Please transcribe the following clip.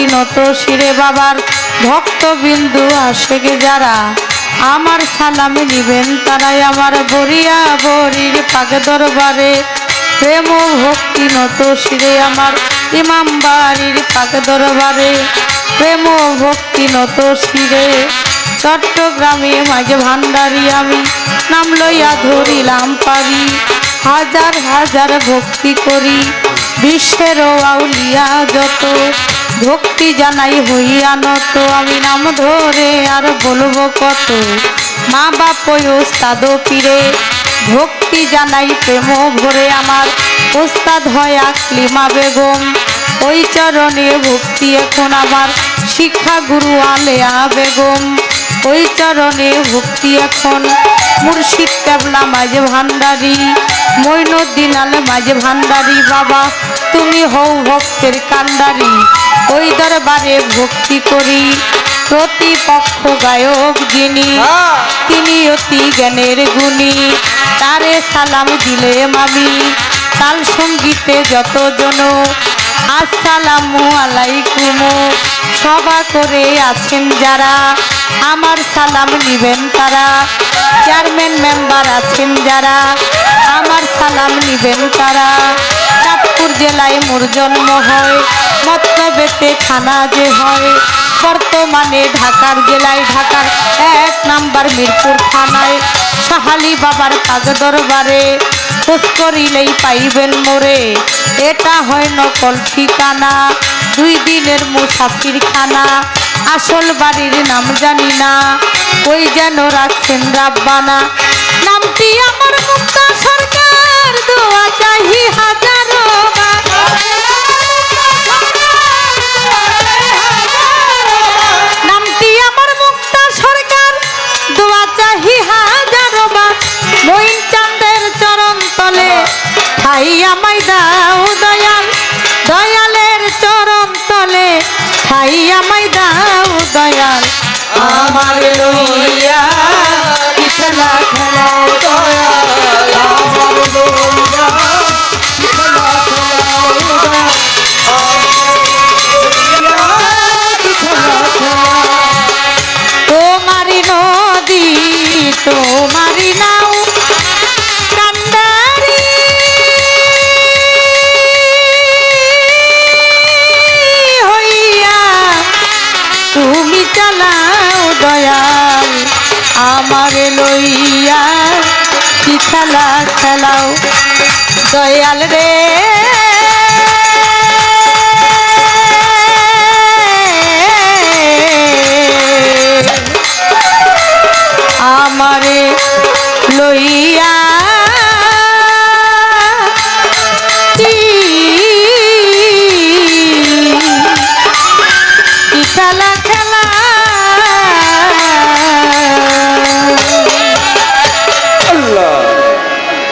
ভক্তি নত, শিরে বাবার ভক্ত ভক্তবিন্দু আশেকে যারা। আমার সালামে নিবেন তারাই আমার বরিয়া বরির পাক দরবারে। প্রেম ভক্তি নত, শিরে আমার ইমাম বাড়ির পাক দরবারে। প্রেম ভক্তি নত, শিরে চট্টগ্রামে মাঝে ভান্ডারি আমি। নাম লইয়া ধরিলাম পারি, হাজার হাজার ভক্তি করি। বিশ্বের আউলিয়া যত ভক্তি জানাই হইয়া নত। আমি নাম ধরে আর বলব কত? মা বাপ ওস্তাদ পিরে। ভক্তি জানাই প্রেম ভরে আমার। ওস্তাদ হয় আকলিমা বেগম। ওই চরণে ভক্তি এখন আমার। শিক্ষা গুরু আলেয়া বেগম। ওই ভক্তি এখন। মুর্শিদ কেবলা মাঝে ভান্ডারি মৈনুদ্দিন আলে মাঝে ভান্ডারি, বাবা, তুমি হও ভক্তের কান্ডারি ওই দরবারে ভক্তি করি, প্রতিপক্ষ গায়ক যিনি, তিনি অতি জ্ঞানের গুণী। তারে সালাম দিলে মামি, তাল সঙ্গীতে যতজন আসসালামু আলাইকুম। সভা করে আছেন যারা, আমার সালাম নিবেন তারা। চেয়ারম্যান মেম্বার আছেন যারা, আমার সালাম নিবেন তারা। চাঁদপুর জেলায় মোর জন্ম হয় মতলবেতে থানা যে হয়। বর্তমানে ঢাকার জেলায় ঢাকার এক নাম্বার মিরপুর থানায়। সাহালি বাবার কাজ দরবারে, খোঁজ করিলেই পাইবেন মোরে। এটা হয় নকল ঠিকানা। দুই দিনের মুসাফির খানা আসল বাড়ির নাম জানি না। ওই যেন রাখছেন রাব্বানা। নামটি আমার মুক্তা সরকার বার মইন চাঁদের চরণ আমায় ঠাই আমায় দাও দয়াল। আমার লইয়া চালাও দয়াল আমার লইয়া কি খেলা খেলাও। দয়াল রে। আমারে লইয়া